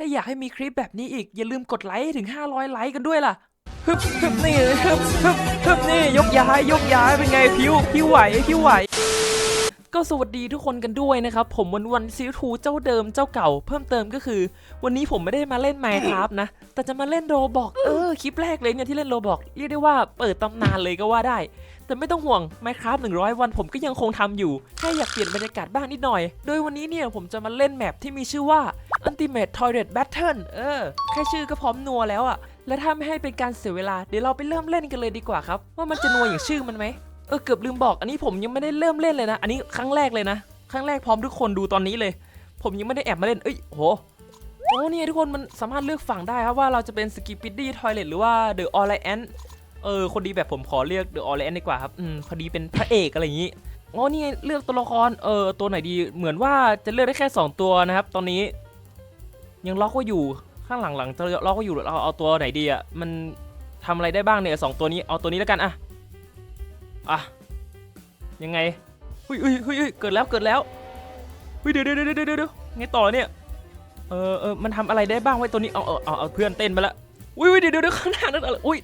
ถ้าอยากให้มีคลิปแบบนี้อีก อย่าลืมกดไลค์ให้ถึง 500 ไลค์กันด้วยล่ะฮึบฮึบนี่ฮึบฮึบฮึบนี่ ยกย้ายยกย้ายเป็นไงพิวพิวไหวพิวไหวก็สวัสดีทุกคนกันด้วยนะครับ ผมวันวันซีทูเจ้าเดิมเจ้าเก่า เพิ่มเติมก็คือ วันนี้ผมไม่ได้มาเล่น Minecraft นะ แต่จะมาเล่นโรบอกเออคลิปแรกเลยเนี่ยที่เล่นโรบอกเรียกได้ว่าเปิดตำนานเลยก็ว่าได้ แต่ไม่ต้องห่วง Minecraft 100 วันผมก็ยังคงทำอยู่ แค่อยากเปลี่ยนบรรยากาศบ้างนิดหน่อย โดยวันนี้เนี่ยผมจะมาเล่นแมปที่มีชื่อว่า Ultimate Toilet Battle เออ แค่ชื่อก็พร้อมนัวแล้วอะและถ้าไม่ให้เป็นการเสียเวลา เดี๋ยวเราไปเริ่มเล่นกันเลยดีกว่าครับ ว่ามันจะนัวอย่างชื่อมันไหม เออเกือบลืมบอก อันนี้ผมยังไม่ได้เริ่มเล่นเลยนะ อันนี้ครั้งแรกเลยนะ ครั้งแรกพร้อมทุกคนดูตอนนี้เลย ผมยังไม่ได้แอบมาเล่น เอ้ย โหโอ้เนี่ยทุกคนมันสามารถเลือกฝั่งได้ครับว่าเราจะเป็น Skibidi Toilet หรือว่า The Orient เออคนดีแบบผมขอเรียก The Orient ดีกว่าครับอืมพอดีเป็นพระเอกอะไรอย่างนี้อ๋อนี่ไงเลือกตัวละครเออตัวไหนดีเหมือนว่าจะเลือกได้แค่ 2 ตัวนะครับ ตอนนี้ ยังล็อกไว้อยู่ข้างหลังๆจะล็อกไว้อยู่เราเอาตัวไหนดีอะมันทำอะไรได้บ้างเนี่ยสองตัวนี้เอาตัวนี้แล้วกันอะอะยังไงเฮ้ยเฮ้ยเฮ้ยเกิดแล้วเกิดแล้วเฮ้ยเดี๋ยวเดี๋ยวเดี๋ยวเดี๋ยวเดี๋ยวไงต่อเนี่ยเออเออมันทำอะไรได้บ้างไว้ตัวนี้เอาเอาเอาเอาเพื่อนเต้นไปละอุ้ยเดี๋ยวเดี๋ยวเดี๋ยวข้างหน้านั่นอะไรอุ้ย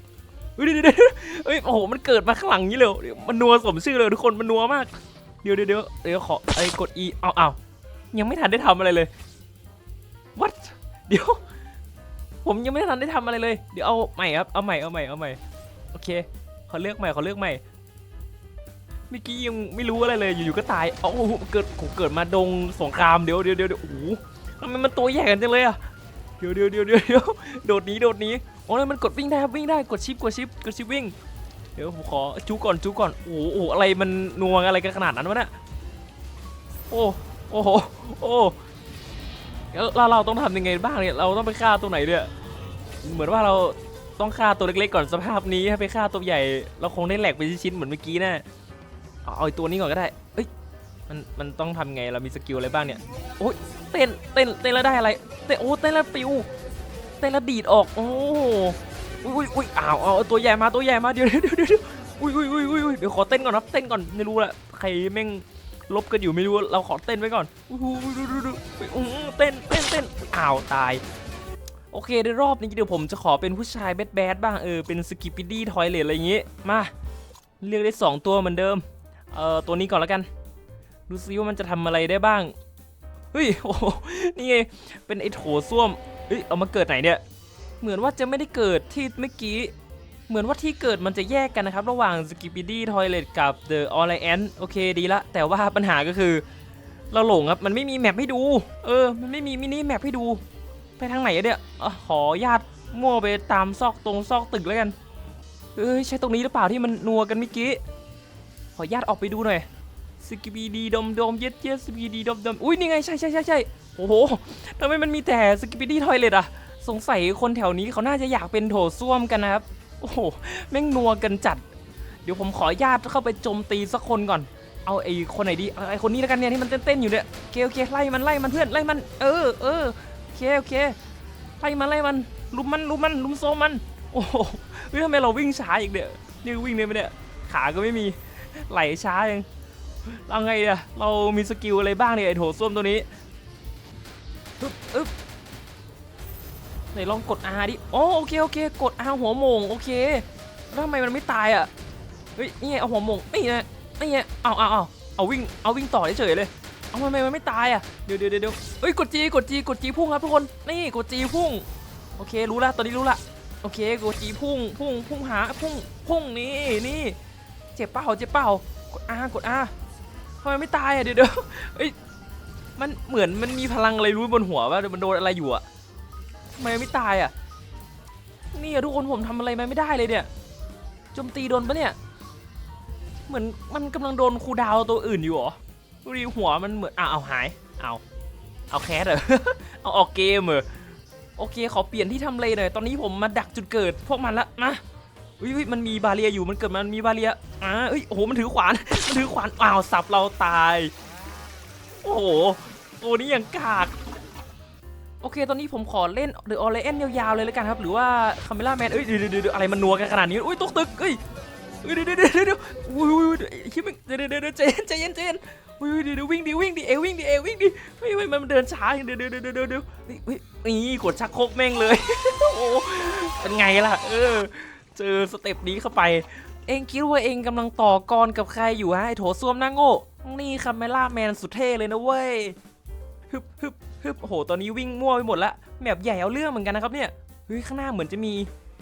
เดี๋ยเดี๋ยวเฮ้ยโอ้โหมันเกิดมาข้างหลังนี้เลยมันนัวสมชื่อเลยทุกคนมันนัวมากเดี๋ยวเดี๋ยวเดี๋ยวขอไอ้กด E เอาเอายังไม่ทันได้ทำอะไรเลย what เดี๋ยว ผมยังไม่ทันได้ทำอะไรเลย เดี๋ยวเอาใหม่ครับ เอาใหม่ เอาใหม่ เอาใหม่ โอเค ขอเลือกใหม่ ขอเลือกใหม่ เมื่อกี้ยังไม่รู้อะไรเลย อยู่ๆ ก็ตาย เอ้าเกิดผมเกิดมาดงสงคราม เดี๋ยวเดี๋ยวเดี๋ยวโอ้โหทำไมมันตัวใหญ่กันจังเลยอะเดี๋ยวเดี๋ยวเดี๋ยวเดี๋ยวเดี๋ยวโดดนี้ โดดนี้ โอ้ยมันกดวิ่งได้ครับวิ่งได้กดชิปกดชิปกดชิปวิ่ง เดี๋ยวผมขอจูก่อนจูก่อนโอ้โหอะไรมันนัวอะไรกันขนาดนั้นวะเนี่ยโอ้โอ้โหโอ้แล้วเราเราต้องทำยังไงบ้างเนี่ยเราต้องไปฆ่าตัวไหนเนี่ยเหมือนว่าเราต้องฆ่าตัวเล็กๆก่อนสภาพนี้ถ้าไปฆ่าตัวใหญ่ เราคงได้แหลกไปชิ้นๆเหมือนเมื่อกี้แน่อาเอาไอ้ตัวนี้ก่อนก็ได้เอ้ยมันมันต้องทำไงเรามีสกิลอะไรบ้างเนี่ยโอ้ยเต้นเต้นเต้นแล้วได้อะไรเต้นโอ้เต้นแล้วปิว เต้นแล้วดีดออก โอ้อุ้ยอุ้ยอุ้ยอ้าวเอาตัวใหญ่มาตัวใหญ่มาเดี๋ยวเดี๋ยวเดี๋ยวอุ้ยอุ้ยอุ้ยอุ้ยเดี๋ยวขอเต้นก่อนครับเต้นก่อนไม่รู้ละใครแม่งลบกันอยู่ไม่รู้เราขอเต้นไว้ก่อนอุ้ยอุ้ยดูดูดูอุ้ยเต้นเต้นเต้นอ้าวตาย โอเคในรอบนี้เดี๋ยวผมจะขอเป็นผู้ชายแบดแบดบ้างเออเป็นสกิปปี้ดี้ทอยเลทอะไรอย่างงี้มาเลือกได้ 2 ตัวเหมือนเดิมเอ่อตัวนี้ก่อนแล้วกันดูซิว่ามันจะทำอะไรได้บ้างเฮ้ยโอ้โหนี่ไงเป็นไอ้โถส้วม เฮ้ยเอามาเกิดไหนเนี่ย เหมือนว่าจะไม่ได้เกิดที่เมื่อกี้ เหมือนว่าที่เกิดมันจะแยกกันนะครับ ระหว่าง s k i p p y d y Toilet กับ The Orient โอเคดีละ แต่ว่าปัญหาก็คือ เราหลงครับ มันไม่มีแมปให้ดู เออ มันไม่มีมินิแมปให้ดู ไปทางไหนอะเนี่ยอขอญาตมั่วไปตามซอกตรงซอกตึกแล้วกัน เอ้ยใช่ตรงนี้หรือเปล่าที่มันนัวกันเมื่อกี้ ขอญาตออกไปดูหน่อย สกิบีดีดมดมเย็ดเย็ดสกิบีดีดมดมอุ้ยนี่ไงใช่ใช่ใช่ใช่โอ้โหทำไมมันมีแต่สกิบีดีทอยเลตอะสงสัยคนแถวนี้เขาน่าจะอยากเป็นโถส้วมกันนะครับ โอ้โหแม่งนัวกันจัด เดี๋ยวผมขอญาตเข้าไปโจมตีสักคนก่อน เอาไอ้คนไหนดีเอาไอ้คนนี้แล้วกันเนี่ยที่มันเต้นๆอยู่เนี่ยโอเคโอเคไล่มันไล่มันเพื่อนไล่มัน เออเออโอเคโอเคไล่มันไล่มันลุมมันลุมมันลุมโซมมัน โอ้โหเฮ้ยทำไมเราวิ่งช้าอีกเนี่ยนี่วิ่งเนี่ยไม่เนี่ยขาก็ไม่มีไหลช้าเอง เราไงเนี่ยเรามีสกิลอะไรบ้างเนี่ยไอ้โถส้วมตัวนี้อึ๊บอึ๊บไหนลองกด R ดิอ๋อโอเคโอเค กด R หัวมงโอเคแล้วทำไมมันไม่ตายอะ เฮ้ยนี่ไงเอาหัวมงนี่ไงนี่ไงเอาเอาเอาเอาวิ่งเอาวิ่งต่อเฉยเลย เอาทำไมมันไม่ตายอะ เดี๋ยวเดี๋ยวเดี๋ยวเฮ้ยกดจีกดจีกดจีพุ่งครับทุกคน นี่กดจีพุ่ง โอเครู้ละตอนนี้รู้ละ โอเคกดจีพุ่งพุ่งพุ่งหาพุ่งพุ่งนี่นี่เจ็บเปล่าเจ็บเปล่ากดอากดอา ทำไมไม่ตายอะเดี๋ยวเดี๋ยวเอ้ยมันเหมือนมันมีพลังอะไรรู้บนหัวว่ามันโดนอะไรอยู่อะทำไมไม่ตายอะนี่ทุกคนผมทำอะไรมันไม่ได้เลยเนี่ยโจมตีโดนปะเนี่ย เหมือนมันกำลังโดนคูดาวตัวอื่นอยู่เหรอดูดิหัวมันเหมือนอ้าวเอาหายเอาเอาแคสเหรอเอาออกเกมเหรอโอเคขอเปลี่ยนที่ทำเลหน่อยตอนนี้ผมมาดักจุดเกิดพวกมันละมา อุ้ยมันมีบาเรียอยู่มันเกิดมันมีบาเรียอ่าเอ้ยโอ้โหมันถือขวานมันถือขวานอ้าวสับเราตาย โอ้โหตัวนี้ยังกากโอเค ตอนนี้ผมขอเล่นเดอะออเรนยาวๆเลยแล้วกันครับ หรือว่าคาเมล่าแมน เอ้ยเดี๋ยวเดี๋ยวเดี๋ยวอะไรมันนัวกันขนาดนี้ อุ้ยตกตึกเอ้ยเดี๋ยวเดี๋ยวเดี๋ยวเดี๋ยวอุ้ยคิดไม่เดี๋ยวเดี๋ยวเดี๋ยวใจเย็นใจเย็นใจเย็นอุ้ยเดี๋ยวเดี๋ยววิ่งดิวิ่งดิเอวิ่งดิเอวิ่งดิเฮ้ยเฮ้ยมันเดินช้าเดี๋ยวเดี๋ยวเดี๋ยวเดี๋ยวเดี๋ยวเฮ้ยเฮ้ยนี่กดชักโครกแม่งเลย โอ้เป็นไงล่ะ เออ เจอสเต็ปนี้เข้าไป เองคิดว่าเองกำลังต่อกรกับใครอยู่ฮะไอ้โถส้วมหน้าโง่ นี่คาเมล่าแมนสุดเท่เลยนะเว้ยฮึบฮึบฮึบโอ้โห ตอนนี้วิ่งมั่วไปหมดละแมปใหญ่เอาเรื่องเหมือนกันนะครับเนี่ย เฮ้ย ข้างหน้าเหมือนจะมี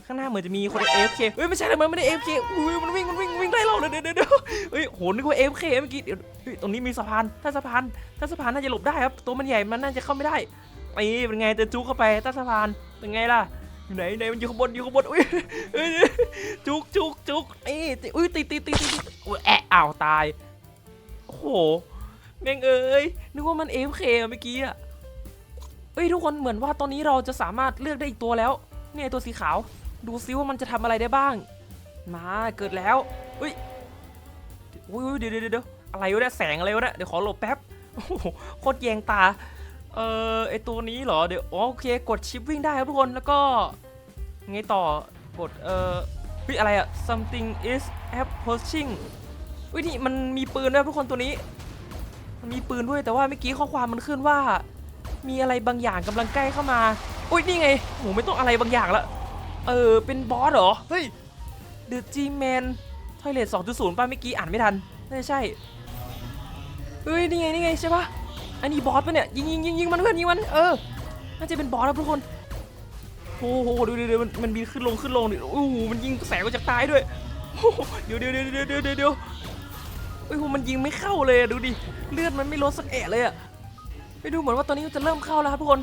ข้างหน้าเหมือนจะมีคนเอฟเคเฮ้ย ไม่ใช่เลยมันไม่ได้เอฟเคอุ้ย มันวิ่ง มันวิ่ง วิ่งไล่เราเลยเดี๋ยวเดี๋ยวเดี๋ยวเฮ้ย โห นึกว่าเอฟเคเมื่อกี้เดี๋ยวตรงนี้มีสะพาน ถ้าสะพาน ถ้าสะพานน่าจะหลบได้ครับ ตัวมันใหญ่ มันน่าจะเข้าไม่ได้ไอ้เป็นไงจะจุกเข้าไปใต้สะพาน เป็นไงล่ะ อยู่ไหนไหนมันอยู่ข้างบนอยู่ข้างบนอุ้ยจุกจุกจุกเอ้ยติอุ้ยติดติดติดติดติดอุ้ยแอะอ้าวตายโอ้โหแม่งเอ้ยนึกว่ามัน AFK อะเมื่อกี้อะเอ้ยทุกคนเหมือนว่าตอนนี้เราจะสามารถเลือกได้อีกตัวแล้ว เนี่ยตัวสีขาว ดูซิว่ามันจะทำอะไรได้บ้าง มาเกิดแล้วอุ้ยอุ้ยเดี๋ยวเดี๋ยวเดี๋ยวอะไรวะเนี่ยแสงอะไรวะเนี่ยเดี๋ยวขอหลบแป๊บโอ้โหโคตรแยงตา เออไอตัวนี้เหรอเดี๋ยวโอเคกดชิปวิ่งได้ครับทุกคนแล้วก็ไงต่อกดเออเฮ้ยอะไรอะ something is approaching อุ้ยนี่มันมีปืนด้วยทุกคนตัวนี้มันมีปืนด้วยแต่ว่าเมื่อกี้ข้อความมันขึ้นว่า มีอะไรบางอย่างกำลังใกล้เข้ามา อุ้ยนี่ไงโหไม่ต้องอะไรบางอย่างละเออเป็นบอสเหรอเฮ้ย The G-Man Toilet 2.0ป่ะเมื่อกี้อ่านไม่ทันน่าจะใช่เฮ้ยนี่ไงนี่ไงใช่ปะ อันนี้บอสปะเนี่ยยิงยิงยิงยิงมันเพื่อนยิงมันเออน่าจะเป็นบอสครับทุกคนโอ้โหดูดูดูมันมันบินขึ้นลงขึ้นลงดิโอ้โหมันยิงแสงมาจากใตายด้วยโอ้โหเดี๋ยวเดี๋ยวเดี๋ยวเดี๋ยวเดี๋ยวเดี๋ยวเดี๋ยวเฮ้โหมันยิงไม่เข้าเลยดูดิเลือดมันไม่ลดสักแอะเลยอะไปดูเหมือนว่าตอนนี้มันจะเริ่มเข้าแล้วครับทุกคน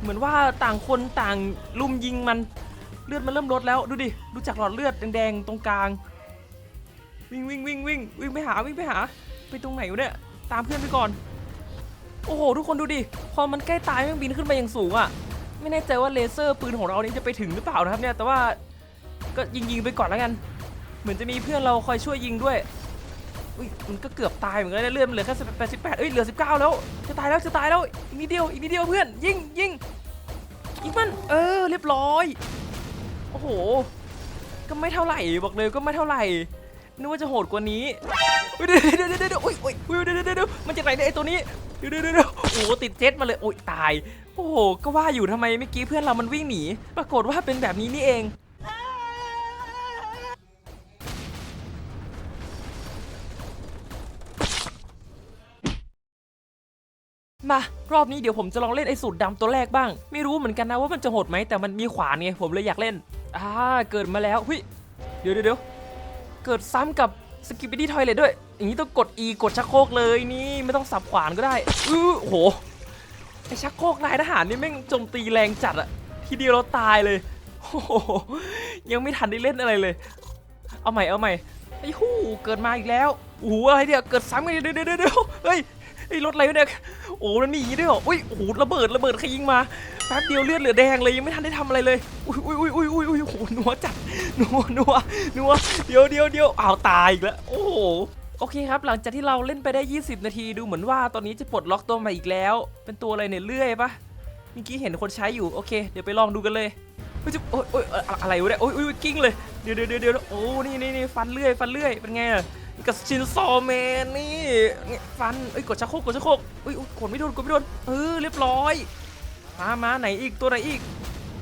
เหมือนว่าต่างคนต่างลุมยิงมันเลือดมันเริ่มลดแล้วดูดิดูจากหลอดเลือดแดงๆตรงกลาง วิ่งวิ่งวิ่งวิ่งวิ่งไปหาวิ่งไปหา ไปตรงไหนวะเนี่ยตามเพื่อนไปก่อน โอ้โห ทุกคนดูดิ พอมันใกล้ตายมันบินขึ้นไปอย่างสูงอะ่ะ ไม่แน่ใจว่าเลเซอร์ปืนของเรานี้จะไปถึงหรือเปล่านะครับเนี่ย แต่ว่าก็ยิงยิงๆไปก่อนแล้วกัน เหมือนจะมีเพื่อนเราคอยช่วยยิงด้วย อุ้ย มันก็เกือบตายเหมือนกันเลือดมันเหลือแค่แปดสิบแปดเอ้ย เหลือสิบเก้าแล้ว จะตายแล้วจะตายแล้วอีกนิดเดียวอีกนิดเดียวเพื่อน ยิงยิงยิงมัน เออ เรียบร้อย โอ้โห ก็ไม่เท่าไหร่บอกเลยก็ไม่เท่าไหร่นึกว่าจะโหดกว่านี้ เดี๋ยวเดี๋ยวเดี๋ยวเดี๋ยวอุ้ยอุ้ยอุ้ยเดี๋ยวเดี๋ยวเดี๋ยวมันจะไหนเนี่ยไอตัวนี้เดี๋ยวเดี๋ยวเดี๋ยวโอ้โหติดเจ็ตมาเลยโอ้ยตาย โอ้โหก็ว่าอยู่ทำไมเมื่อกี้เพื่อนเรามันวิ่งหนี ปรากฏว่าเป็นแบบนี้นี่เองมารอบนี้เดี๋ยวผมจะลองเล่นไอ้สูตรดำตัวแรกบ้าง ไม่รู้เหมือนกันนะว่ามันจะโหดไหมแต่มันมีขวานไงผมเลยอยากเล่นอ่าเกิดมาแล้วหุยเดี๋ยวเดี๋ยวเดี๋ยวเกิดซ้ำกับ สกิปไปที่ทอยเลยด้วย อย่างนี้ต้องกด E กดชักโครกเลยนี่ไม่ต้องสับขวานก็ได้อื้อโอ้โหไอชักโครกนายทหารนี่แม่งโจมตีแรงจัดอะทีเดียวเราตายเลยโอ้โหยังไม่ทันได้เล่นอะไรเลย เอาใหม่เอาใหม่ไอ้หูเกิดมาอีกแล้วโอ้โหอะไรเนี่ยเกิดซ้ำกันเดี๋ยวเดี๋ยวเดี๋ยวเฮ้ย ไอ้รถอะไรวะเนี่ยโอ้โหแล้วหนีด้วยเหรออุ้ยโอ้โหระเบิดระเบิดใครยิงมาแป๊บเดียวเลือดเหลือแดงเลยยังไม่ทันได้ทำอะไรเลยอุ้ยอุ้ยอุ้ยอุ้ยอุ้ยอุ้ยโอ้โหนัวจัดนัวนัวนัวเดี๋ยวเดี๋ยวเดี๋ยวอ้าวตายอีกแล้วโอ้โหโอเคครับ หลังจากที่เราเล่นไปได้ 20 นาทีดูเหมือนว่าตอนนี้จะปลดล็อกตัวใหม่อีกแล้ว เป็นตัวอะไรเนี่ยเลื่อยปะเมื่อกี้เห็นคนใช้อยู่โอเค เดี๋ยวไปลองดูกันเลยเฮ้ยจะโอ้ยโอ้ยอะไรวะเนี่ยโอ้ยโอ้ยกิ้งเลยเดี๋ยวเดี๋ยวเดี๋ยวเดี๋ยวโอ้นี่นี่นี่ฟันเลื่อยฟันเลื่อยเป็นไงอะ กับชินซอแมนนี่เนี่ยฟันเอ้ยกดชักโครกกดชักโครกเอ้ยอุ๊ยกดไม่โดนกดไม่โดนเออเรียบร้อยมามาไหนอีกตัวไหนอีก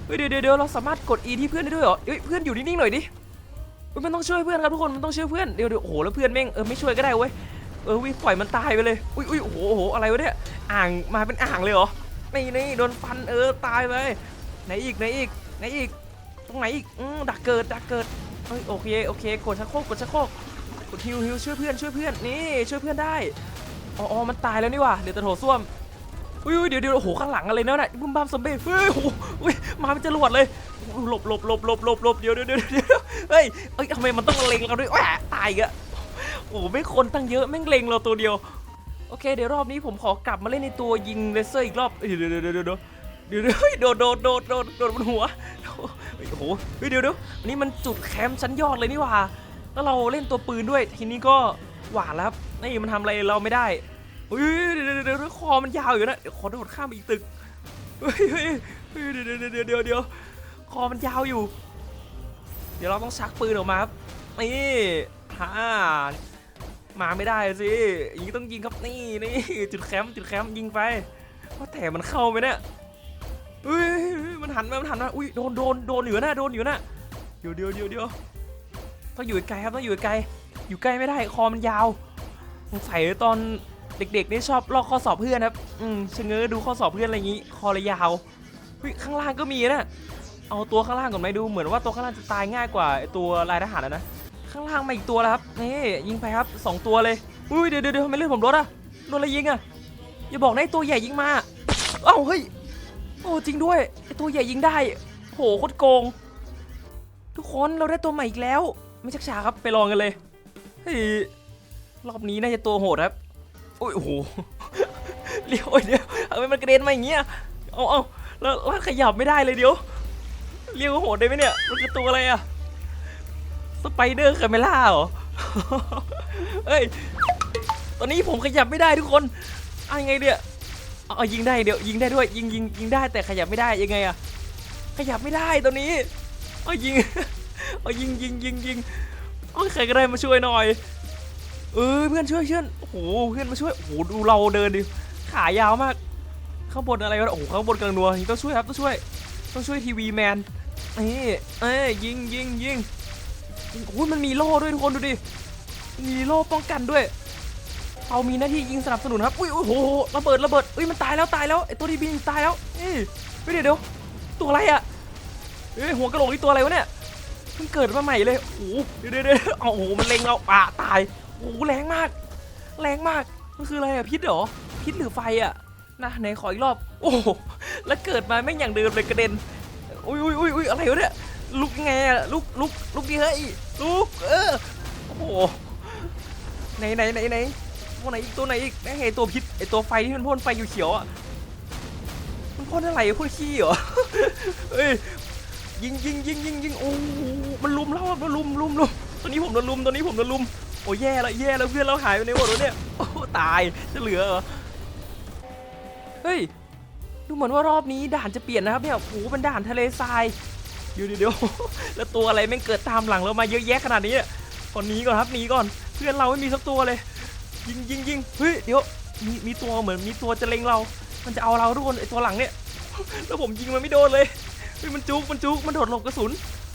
เฮ้ยเดี๋ยวเดี๋ยวเราสามารถกด E ที่เพื่อนได้ด้วยเหรอเฮ้ยเพื่อนอยู่นิ่งๆหน่อยดิมันต้องช่วยเพื่อนครับทุกคนมันต้องช่วยเพื่อนเดี๋ยวเดี๋ยวโอ้โหแล้วเพื่อนแม่งเออไม่ช่วยก็ได้เว้ยเออวิปล่อยมันตายไปเลยอุ้ยอุ้ยโอ้โหโอ้โหอะไรวะเนี่ยอ่างมาเป็นอ่างเลยเหรอนี่นี่โดนฟันเออตายไปไหนอีกไหนอีกไหนอีกตรงไหนอีกอืมดักเกิดดักเกิดเฮ้ยโอเคโอเคกดชักโครกกดชักโครก กดฮิวฮิวช่วยเพื่อนช่วยเพื่อนนี่ช่วยเพื่อนได้อ๋อมันตายแล้วนี่ว่ะเดี๋ยวจะโถส้วมอุ้ยเดี๋ยวเดี๋ยวโอ้โหข้างหลังอะไรเนาะน่ะบุ้มบ้ามซอมบี้เฮ้ยโอ้ยมาเป็นจรวดเลยหลบหลบหลบหลบหลบหลบเดี๋ยวเดี๋ยวเดี๋ยวเฮ้ยเอ้ยทำไมมันต้องเล็งเราด้วยแหวะตายอีกอะโอ้โหไม่คนตั้งเยอะแม่งเล็งเราตัวเดียวโอเคเดี๋ยวรอบนี้ผมขอกลับมาเล่นในตัวยิงเลเซอร์อีกรอบเดี๋ยวเดี๋ยวเดี๋ยวเดี๋ยวเดี๋ยวเฮ้ยโดดโดดโดดโดดโดดบนหัวโอ้โหเดี๋ยวเดี๋ยวนนี้มันจุดแคมป์ชั้นยอดเลยนี่ว่า แล้วเราเล่นตัวปืนด้วยทีนี้ก็หวานแล้วครับนี่มันทำอะไรเราไม่ได้เฮ้ยเดี๋ยวเดี๋ยวคอมันยาวอยู่นะเดี๋ยวขอโดดข้ามอีกตึกเฮ้ยเฮ้ยเดี๋ยวเดี๋ยวเดี๋ยวเดี๋ยวคอมันยาวอยู่ เดี๋ยวเราต้องชักปืนออกมาครับนี่ฮ่ามาไม่ได้สิย่งต้องยิงครับนี่นี่จุดแคมป์จุดแคมป์ยิงไปว่าแต่มันเข้าไหมเนี่ยเฮ้ยมันหันมามันหันมาอุ้ยโดนโดนโดนอยู่นะโดนอยู่นะเดี๋ยวเดี๋ยวเดี๋ยวเดี๋ยว ต้องอยู่ไกลครับต้องอยู่ไกล อยู่ใกล้ไม่ได้คอมันยาวสงสัยตอนเด็กๆนี่ชอบลอกข้อสอบเพื่อนครับ อืมชะเง้อดูข้อสอบเพื่อนอะไรอย่างงี้ คอเลยยาวข้างล่างก็มีนะเอาตัวข้างล่างก่อนไหมดูเหมือนว่าตัวข้างล่างจะตายง่ายกว่าตัวลายทหารนะ ข้างล่างมาอีกตัวแล้วครับนี่ยิงไปครับสองตัวเลยอุ้ยเดี๋ยวเดี๋ยวทำไมเลือดผมลดอะโดนอะไรยิงอะอย่าบอกนะไอ้ตัวใหญ่ยิงมาเอ้าเฮ้ยโอ้จริงด้วยไอ้ตัวใหญ่ยิงได้โหโคตรโกง ทุกคนเราได้ตัวใหม่อีกแล้ว ไม่ชักช้าครับไปลองกันเลยเฮ้ยรอบนี้น่าจะตัวโหดครับโอ้ยโอ้โหเลี้ยวเดี๋ยวเอาไมมันกระเด็นมาอย่างเงี้ยเอาเอาแล้วแล้วขยับไม่ได้เลยเดี๋ยวเลี้ยวโหดได้ไหมเนี่ยมันคือตัวอะไรอะสไปเดอร์คาเมล่าเหรอเฮ้ยตอนนี้ผมขยับไม่ได้ทุกคนเอายังไงเนี่ยเอาเอายิงได้เดี๋ยวยิงได้ด้วยยิงยิงยิงได้แต่ขยับไม่ได้ยังไงอะขยับไม่ได้ตัวนี้เอายิง เอายิงยิงยิงยิงเอาใครก็ได้มาช่วยหน่อย เออเพื่อนช่วยเพื่อนโอ้โหเพื่อนมาช่วยโอ้โหดูเราเดินดิขายาวมาก ข้างบนอะไรวะโอ้โหข้างบนกลางนัวต้องช่วยครับต้องช่วย ต้องช่วยทีวีแมนนี่เอ้ยยิงยิงยิงโอ้ยมันมีโล่ด้วยทุกคนดูดิมีโล่ป้องกันด้วยเอามีหน้าที่ยิงสนับสนุนครับ อุ้ยโอ้โหระเบิดระเบิดอุ้ยมันตายแล้วตายแล้วไอตัวที่บินตายแล้วเอ้ยเฮ้ยเดี๋ยวเดี๋ยวตัวอะไรอะเฮ้ยหัวกระโหลกนี่ตัวอะไรวะเนี่ย เพิ่งเกิดมาใหม่เลย โอ้โหเดี๋ยวเดี๋ยวเดี๋ยวเอโอ้โห มันเล็งเราอะตาย โอ้โห แรงมาก แรงมาก มันคืออะไรอะพิษเหรอ พิษหรือไฟอะนะไหนขออีกรอบ โอ้โหแล้วเกิดมาไม่อย่างเดิมเลยกระเด็น อุ้ยอุ้ยอุ้ยอุ้ยอะไรวะเนี่ย ลุกไงอะลุกลุกลุกดิเฮ้ย ลุก เออ โอ้โห ไหนไหนไหนไหนตัวไหนอีกตัวไหนอีกไอ้ไงตัวพิษไอตัวไฟที่มันพ่นไฟอยู่เขียวอะมันพ่นอะไรพ่นขี้เหรอเอ้ย ยิงยิงยิงยิงยิงโอ้มันลุมแล้วมันลุมลุมลุมตัวนี้ผมโดนลุมตัวนี้ผมโดนลุมโอ้แย่แล้วแย่แล้วเพื่อนเราหายไปในหมดแล้วเนี่ยโอ้ตายจะเหลือเหรอเฮ้ยดูเหมือนว่ารอบนี้ด่านจะเปลี่ยนนะครับเนี่ยโอ้โหเป็นด่านทะเลทรายเดี๋ยวเดี๋ยวเดี๋ยวแล้วตัวอะไรแม่งเกิดตามหลังเรามาเยอะแยะขนาดนี้อะขอหนีก่อนครับหนีก่อน เพื่อนเราไม่มีสักตัวเลย ยิงยิงยิงเฮ้ยเดี๋ยวมีมีตัวเหมือนมีตัวจะเล็งเรา มันจะเอาเราทุกคนไอตัวหลังเนี่ยแล้วผมยิงมันไม่โดนเลย เฮ้ยมันจุกมันจุกมันโดดหลบกระสุน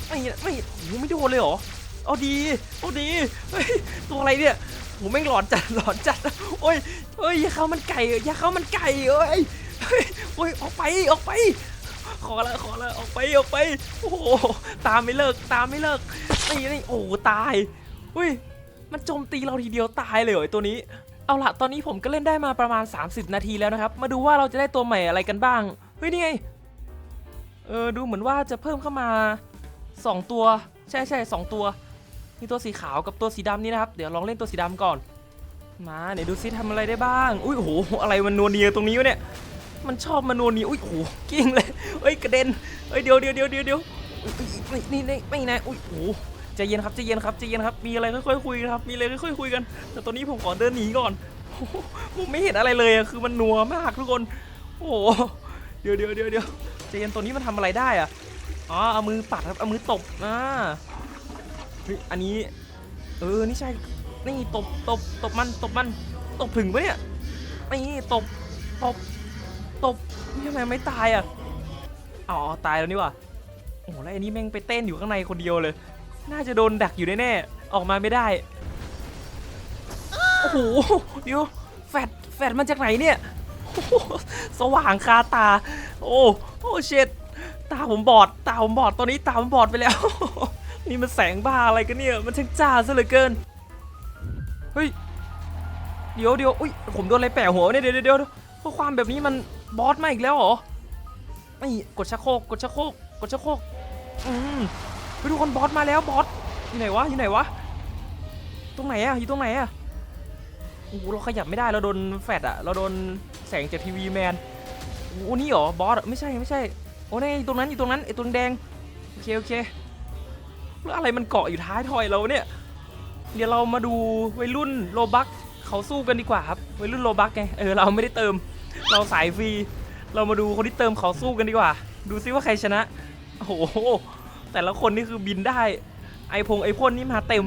ไม่ไม่โอ้โหไม่โดนเลยเหรอเอาดีเอาดีเฮ้ยตัวอะไรเนี่ยโหแม่งหลอนจัดหลอนจัดโอ้ยเฮ้ยอย่าเข้ามันไก่อย่าเข้ามันไก่เอ้ยโอ้ยออกไปออกไป ขอละขอละออกไปออกไปโอ้โหตามไม่เลิกตามไม่เลิกนี่นี่โอ้ตายอุ้ยมันโจมตีเราทีเดียวตายเลยเหรอตัวนี้เอาละตอนนี้ผมก็เล่นได้มาประมาณ 30 นาทีแล้วนะครับ มาดูว่าเราจะได้ตัวใหม่อะไรกันบ้าง เฮ้ยนี่ไง เออดูเหมือนว่าจะเพิ่มเข้ามา 2 ตัว ใช่ใช่สองตัวมีตัวสีขาวกับตัวสีดำนี่นะครับ เดี๋ยวลองเล่นตัวสีดำก่อน มาเดี๋ยวดูซิทำอะไรได้บ้าง อุ้ยโอ้โหอะไรมันนัวเนียตรงนี้วะเนี่ย มันชอบมานัวเนียอุ้ยโอ้โหกิ้งเลยเอ้ยกระเด็นเอ้ยเดี๋ยวเดี๋ยวเดี๋ยวเดี๋ยวเดี๋ยวนี่นี่ไม่นะอุ้ยโอ้โหใจเย็นครับใจเย็นครับใจเย็นครับ มีอะไรค่อยๆคุยครับ มีอะไรค่อยๆคุยกัน แต่ตอนนี้ผมขอเดินหนีก่อนโอ้โหผมไม่เห็นอะไรเลยอะคือมันนัวมากทุกคน โอ้โห เดี๋ยวเดี๋ยวเดี๋ยวเดี๋ยวใจเย็นตัวนี้มันทำอะไรได้อะอ๋อเอามือปัดครับเอามือตบอ่าเฮ้ยอันนี้เออนี่ใช่นี่ตบตบตบมันตบมันตบถึงปะเนี่ยนี่ตบตบตบนี่ทำไมไม่ตายอะอ๋อตายแล้วนี่ว่ะโอ้โหแล้วไอ้นี่แม่งไปเต้นอยู่ข้างในคนเดียวเลย น่าจะโดนดักอยู่แน่ๆออกมาไม่ได้โอ้โหเดี๋ยวแฟดแฟดมาจากไหนเนี่ย สว่างคาตา โอ้โอ้เช็ดตาผมบอดตาผมบอดตอนนี้ตาผมบอดไปแล้ว นี่มันแสงบ้าอะไรกันเนี่ย มันช่างจ้าซะเหลือเกิน เฮ้ย เดี๋ยวเดี๋ยวอุ้ยผมโดนอะไรแปะหัวเนี่ยเดี๋ยวเดี๋ยวเดี๋ยวข้อความแบบนี้มันบอสมาอีกแล้วเหรอไม่กดชักโครกกดชักโครกกดชักโครกอืมไปดูคนบอสมาแล้วบอสอยู่ไหนวะอยู่ไหนวะตรงไหนอะอยู่ตรงไหนอะโอ้โหเราขยับไม่ได้เราโดนแฟดอะเราโดน แสงจากทีวีแมนโอ้โหนี่เหรอบอสไม่ใช่ไม่ใช่โอ้นี่อยู่ตรงนั้นอยู่ตรงนั้นไอ้ตัวแดงโอเคโอเคแล้วอะไรมันเกาะอยู่ท้ายทอยเราเนี่ยเดี๋ยวเรามาดูวัยรุ่นโลบักเขาสู้กันดีกว่าครับวัยรุ่นโลบักไงเออเราไม่ได้เติม เราสายฟรีเรามาดูคนที่เติมเขาสู้กันดีกว่า ดูซิว่าใครชนะโอ้โหแต่ละคนนี่คือบินได้ ไอพงไอพ่นนี่มาเต็ม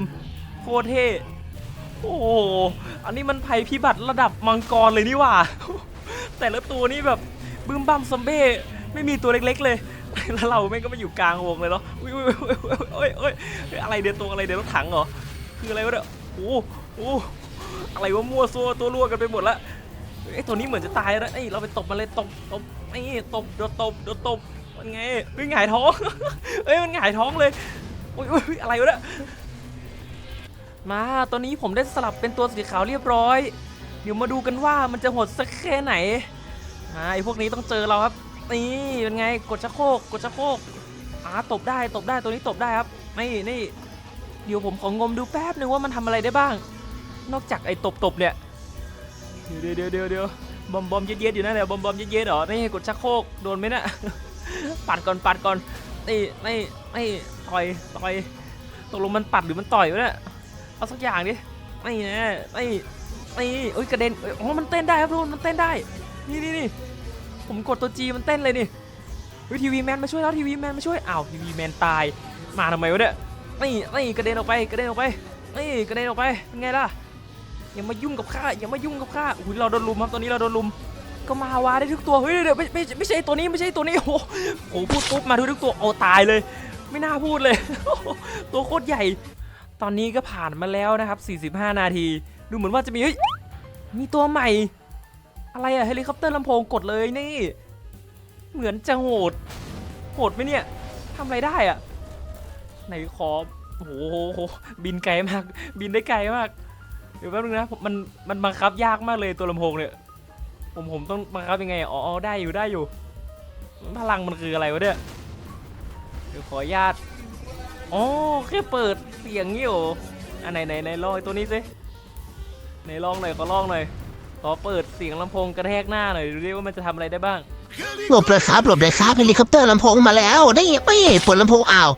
โคตรเท่โอ้โหอันนี้มันภัยพิบัติระดับมังกรเลยนี่หว่า แต่ละตัวนี่แบบบึ้มบั้มซอมเบ้ไม่มีตัวเล็ก ๆ เลย แล้วเราแม่งก็มาอยู่กลางวงเลยเนาะอุ้ยอุ้ยอุ้ยอุ้ยอะไรเดี๋ยวตัวอะไรเดี๋ยวรถถังเหรอคืออะไรวะเนี่ยโอ้โหอะไรวะมั่วซัวตัวรั่วกันไปหมดละไอตัวนี้เหมือนจะตายแล้วไอเราไปตบมันเลยตบตบไอ้ตบเดี๋ยวตบเดี๋ยวตบมันไงเฮ้ยหงายท้องเอ้ยมันหงายท้องเลยอุ้ยอุ้ยอะไรวะเนี่ยมาตอนนี้ผมได้สลับเป็นตัวสีขาวเรียบร้อย ดี๋ยวมาดูกันว่ามันจะโหดสักแค่ไหนอ่าไอพวกนี้ต้องเจอเราครับนี่เป็นไงกดชักโครกกดชักโครกอ่าตบได้ตบได้ตัวนี้ตบได้ครับนี่นี่เดี๋ยวผมของงมดูแป๊บนึงว่ามันทำอะไรได้บ้าง นอกจากไอ้ตบตบๆเนี่ยเดี๋ยวเดี๋ยวเดี๋ยวเดี๋ยวบอมบอมเย็ดๆอยู่นั่นแหละบอมบอมเย็ดๆเหรอนี่กดชักโครกโดนไหมน่ะปัดก่อนปัดก่อนนี่นี่นี่ต่อยต่อยตกลงมันปัดหรือมันต่อยวะเนี่ยเอาสักอย่างดินี่นะนี่ นี่เอ้ยกระเด็นอ๋อมันเต้นได้ครับทุกคนมันเต้นได้ นี่นี่นี่ผมกดตัวจีมันเต้นเลยนี่เฮ้ยทีวีแมนมาช่วยแล้วทีวีแมนมาช่วยอ้าวทีวีแมนตาย มาทำไมวะเนี่ยนี่นี่กระเด็นออกไปกระเด็นออกไปนี่กระเด็นออกไปเป็นไงล่ะอย่ามายุ่งกับข้าอย่ามายุ่งกับข้าอุ้ยเราโดนลุมครับตอนนี้เราโดนลุมก็มาวาได้ทุกตัวเฮ้ยเดี๋ยวไม่ไม่ไม่ใช่ตัวนี้ไม่ใช่ตัวนี้โอ้โหพูดปุ๊บมาทุกทุกตัวโอ้ตายเลย ไม่น่าพูดเลย ตัวโคตรใหญ่ ตอนนี้ก็ผ่านมาแล้วนะครับ 45 นาที ดูเหมือนว่าจะมีเฮ้ยมีตัวใหม่ อะไรอะเฮลิคอปเตอร์ลำโพงกดเลยนี่ เหมือนจะโหด โหดไหมเนี่ยทำอะไรได้อะไหนขอโอ้โหบินไกลมาก บินได้ไกลมาก เดี๋ยวแป๊บนึงนะมันมันบังคับยากมากเลยตัวลำโพงเนี่ยผมผมต้องบังคับยังไงอ๋อได้อยู่ได้อยู่ พลังมันคืออะไรวะเนี่ยเดี๋ยวขออนุญาตอ๋อแค่เปิดเสียงนี่โออันไหนไหนไหนลองไอ้ตัวนี้สิ ในลองหน่อยขอลองหน่อยขอเปิดเสียงลำโพงกระแทกหน้าหน่อยดูดิว่ามันจะทำอะไรได้บ้างหลบเลยครับหลบเลยครับเฮลิคอปเตอร์ลำโพงมาแล้วได้ยังไม่เปิดลำโพงอ้าว